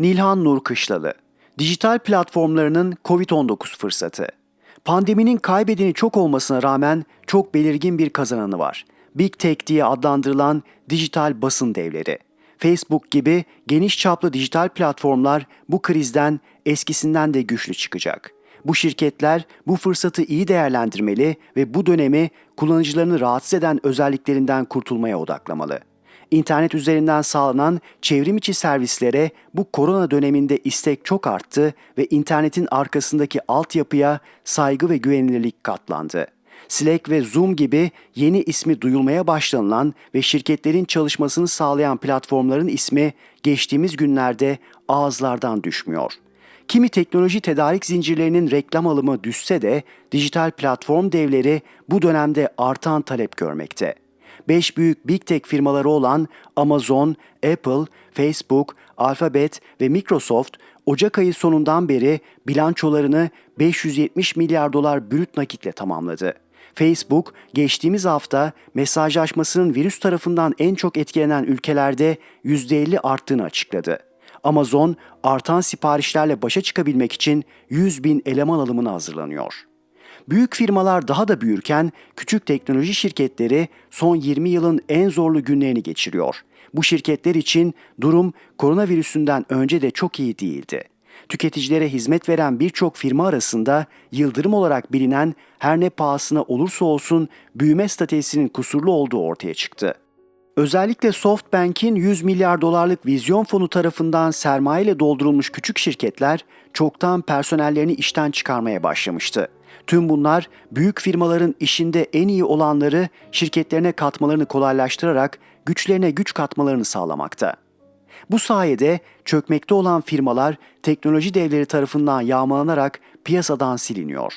Nilhan Nur Kışlalı Dijital platformlarının COVID-19 fırsatı. Pandeminin kaybedeni çok olmasına rağmen çok belirgin bir kazananı var. Big Tech diye adlandırılan dijital basın devleri. Facebook gibi geniş çaplı dijital platformlar bu krizden eskisinden de güçlü çıkacak. Bu şirketler bu fırsatı iyi değerlendirmeli ve bu dönemi kullanıcılarını rahatsız eden özelliklerinden kurtulmaya odaklamalı. İnternet üzerinden sağlanan çevrim içi servislere bu korona döneminde istek çok arttı ve internetin arkasındaki altyapıya saygı ve güvenilirlik katlandı. Slack ve Zoom gibi yeni ismi duyulmaya başlanılan ve şirketlerin çalışmasını sağlayan platformların ismi geçtiğimiz günlerde ağızlardan düşmüyor. Kimi teknoloji tedarik zincirlerinin reklam alımı düşse de dijital platform devleri bu dönemde artan talep görmekte. 5 büyük Big Tech firmaları olan Amazon, Apple, Facebook, Alphabet ve Microsoft Ocak ayı sonundan beri bilançolarını 570 milyar dolar brüt nakitle tamamladı. Facebook geçtiğimiz hafta mesajlaşmasının virüs tarafından en çok etkilenen ülkelerde %50 arttığını açıkladı. Amazon artan siparişlerle başa çıkabilmek için 100 bin eleman alımına hazırlanıyor. Büyük firmalar daha da büyürken küçük teknoloji şirketleri son 20 yılın en zorlu günlerini geçiriyor. Bu şirketler için durum koronavirüsünden önce de çok iyi değildi. Tüketicilere hizmet veren birçok firma arasında yıldırım olarak bilinen her ne pahasına olursa olsun büyüme stratejisinin kusurlu olduğu ortaya çıktı. Özellikle SoftBank'in 100 milyar dolarlık vizyon fonu tarafından sermayeyle doldurulmuş küçük şirketler çoktan personellerini işten çıkarmaya başlamıştı. Tüm bunlar büyük firmaların işinde en iyi olanları şirketlerine katmalarını kolaylaştırarak güçlerine güç katmalarını sağlamakta. Bu sayede çökmekte olan firmalar teknoloji devleri tarafından yağmalanarak piyasadan siliniyor.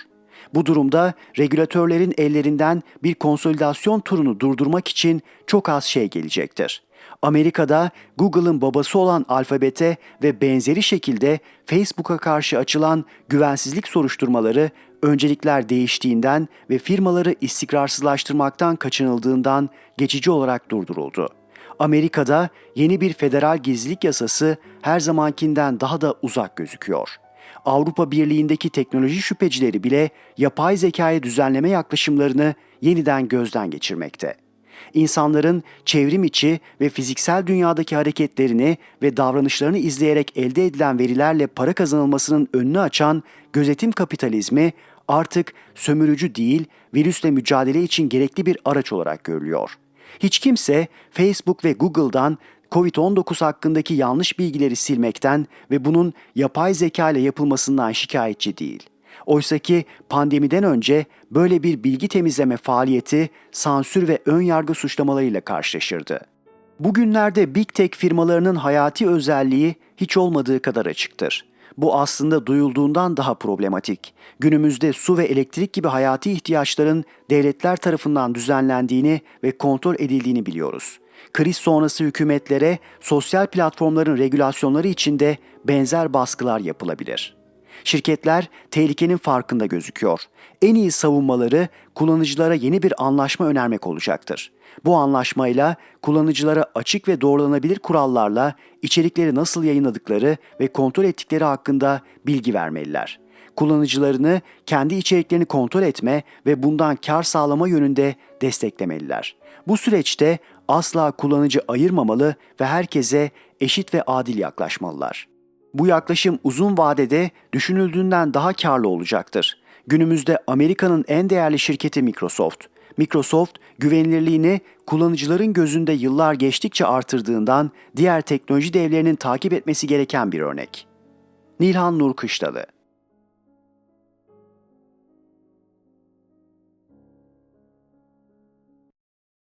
Bu durumda regülatörlerin ellerinden bir konsolidasyon turunu durdurmak için çok az şey gelecektir. Amerika'da Google'ın babası olan Alphabet'e ve benzeri şekilde Facebook'a karşı açılan güvensizlik soruşturmaları öncelikler değiştiğinden ve firmaları istikrarsızlaştırmaktan kaçınıldığından geçici olarak durduruldu. Amerika'da yeni bir federal gizlilik yasası her zamankinden daha da uzak gözüküyor. Avrupa Birliği'ndeki teknoloji şüphecileri bile yapay zekaya düzenleme yaklaşımlarını yeniden gözden geçirmekte. İnsanların çevrim içi ve fiziksel dünyadaki hareketlerini ve davranışlarını izleyerek elde edilen verilerle para kazanılmasının önünü açan gözetim kapitalizmi artık sömürücü değil, virüsle mücadele için gerekli bir araç olarak görülüyor. Hiç kimse Facebook ve Google'dan COVID-19 hakkındaki yanlış bilgileri silmekten ve bunun yapay zeka ile yapılmasından şikayetçi değil. Oysaki pandemiden önce böyle bir bilgi temizleme faaliyeti sansür ve ön yargı suçlamalarıyla karşılaşırdı. Bugünlerde Big Tech firmalarının hayati özelliği hiç olmadığı kadar açıktır. Bu aslında duyulduğundan daha problematik. Günümüzde su ve elektrik gibi hayati ihtiyaçların devletler tarafından düzenlendiğini ve kontrol edildiğini biliyoruz. Kriz sonrası hükümetlere sosyal platformların regülasyonları içinde benzer baskılar yapılabilir. Şirketler tehlikenin farkında gözüküyor. En iyi savunmaları kullanıcılara yeni bir anlaşma önermek olacaktır. Bu anlaşmayla kullanıcılara açık ve doğrulanabilir kurallarla içerikleri nasıl yayınladıkları ve kontrol ettikleri hakkında bilgi vermeliler. Kullanıcılarını kendi içeriklerini kontrol etme ve bundan kar sağlama yönünde desteklemeliler. Bu süreçte asla kullanıcı ayırmamalı ve herkese eşit ve adil yaklaşmalılar. Bu yaklaşım uzun vadede düşünüldüğünden daha karlı olacaktır. Günümüzde Amerika'nın en değerli şirketi Microsoft. Microsoft güvenilirliğini kullanıcıların gözünde yıllar geçtikçe artırdığından diğer teknoloji devlerinin takip etmesi gereken bir örnek. Nilhan Nur Kışlalı